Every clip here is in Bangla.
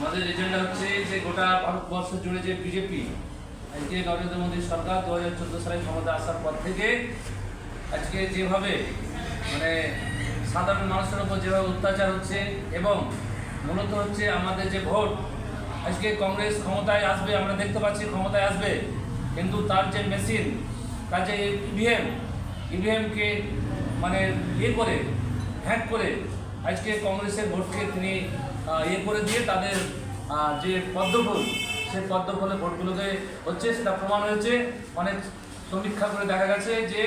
আমাদের এজেন্ডা হচ্ছে যে গোটা ভারতবর্ষ জুড়ে যে বিজেপি আজকে নরেন্দ্র মোদী সরকার দু হাজার চোদ্দ সালে ক্ষমতা আসার পর থেকে আজকে যেভাবে মানে সাধারণ মানুষের উপর যেভাবে অত্যাচার হচ্ছে এবং মূলত হচ্ছে আমাদের যে ভোট, আজকে কংগ্রেস ক্ষমতায় আসবে, আমরা দেখতে পাচ্ছি ক্ষমতায় আসবে, কিন্তু তার যে মেশিন তার যে ইভিএম ইভিএমকে মানে ইয়ে করে হ্যাক করে আজকে কংগ্রেসের ভোটকে তিনি ইয়ে করে দিয়ে তাদের যে পদ্মফুল, সেই পদ্মফুলের ভোটগুলোকে হচ্ছে সেটা প্রমাণ হয়েছে। অনেক সমীক্ষা করে দেখা গেছে যে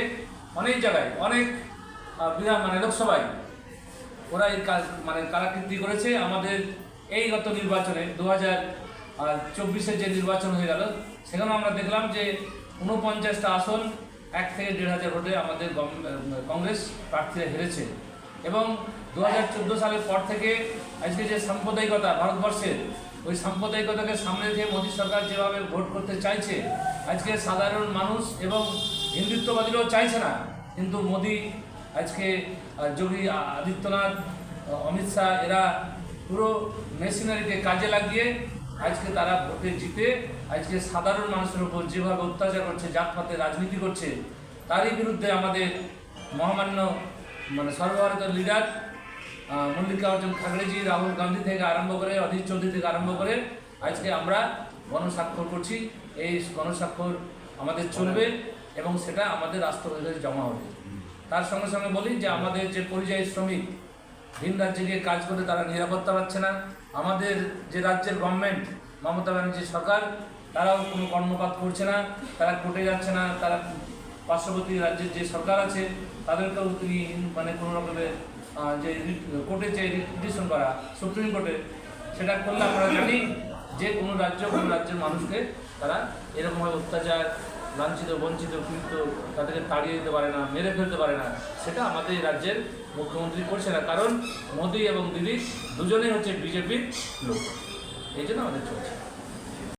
অনেক জায়গায়, অনেক বিধান মানে লোকসভায় ওরা এই কাজ মানে কারাকৃতি করেছে? আমাদের এই গত নির্বাচনে, দু হাজার চব্বিশের যে নির্বাচন হয়ে গেল সেখানে আমরা দেখলাম যে উনপঞ্চাশটা আসন, এক থেকে দেড় হাজার ভোটে আমাদের কংগ্রেস প্রার্থীরা হেরেছে। এবং দু হাজার চোদ্দ সালের পর থেকে আজকে যে সাম্প্রদায়িকতা ভারতবর্ষের, ওই সাম্প্রদায়িকতাকে সামনে দিয়ে মোদী সরকার যেভাবে ভোট করতে চাইছে, আজকে সাধারণ মানুষ এবং হিন্দুত্ববাদীরাও চাইছে না। কিন্তু মোদী আজকে যোগী আদিত্যনাথ অমিত শাহ, এরা পুরো মেশিনারিকে কাজে লাগিয়ে আজকে তারা ভোটে জিতে, আজকে সাধারণ মানুষের উপর যেভাবে অত্যাচার করছে জাতপাতে রাজনীতি করছে, তারই বিরুদ্ধে আমাদের মহামান্য মানে সর্বভারতের লিডার মল্লিকার্জুন খাগড়েজি রাহুল গান্ধী থেকে আরম্ভ করে, অধীর চৌধুরী থেকে আরম্ভ করে আজকে আমরা গণস্বাক্ষর করছি। এই গণস্বাক্ষর আমাদের চলবে এবং সেটা আমাদের রাষ্ট্রপতির কাছে জমা হবে। তার সঙ্গে সঙ্গে বলি যে আমাদের যে পরিযায়ী শ্রমিক, ভিন রাজ্যে গিয়ে কাজ করে তারা নিরাপত্তা পাচ্ছে না। আমাদের যে রাজ্যের গভর্নমেন্ট মমতা ব্যানার্জি সরকার, তারাও কোনো কর্মপাত করছে না, তারা কোর্টে যাচ্ছে না, তারা পার্শ্ববর্তী রাজ্যের যে সরকার আছে, তাদেরকেও তিনি মানে কোনো রকমের যে কোর্টে যে পিটিশন করা, সুপ্রিম কোর্টে, সেটা করলে আমরা জানি যে কোনো রাজ্য কোনো রাজ্যের মানুষকে তারা এরকমভাবে অত্যাচার, লাঞ্ছিত, বঞ্চিত কিন্তু তাদেরকে তাড়িয়ে দিতে পারে না, মেরে ফেলতে পারে না, সেটা আমাদের রাজ্যের মুখ্যমন্ত্রী করছে না। কারণ মোদী এবং দিদি দুজনেই হচ্ছে বিজেপির লোক। এই জন্য আমাদের চলছে।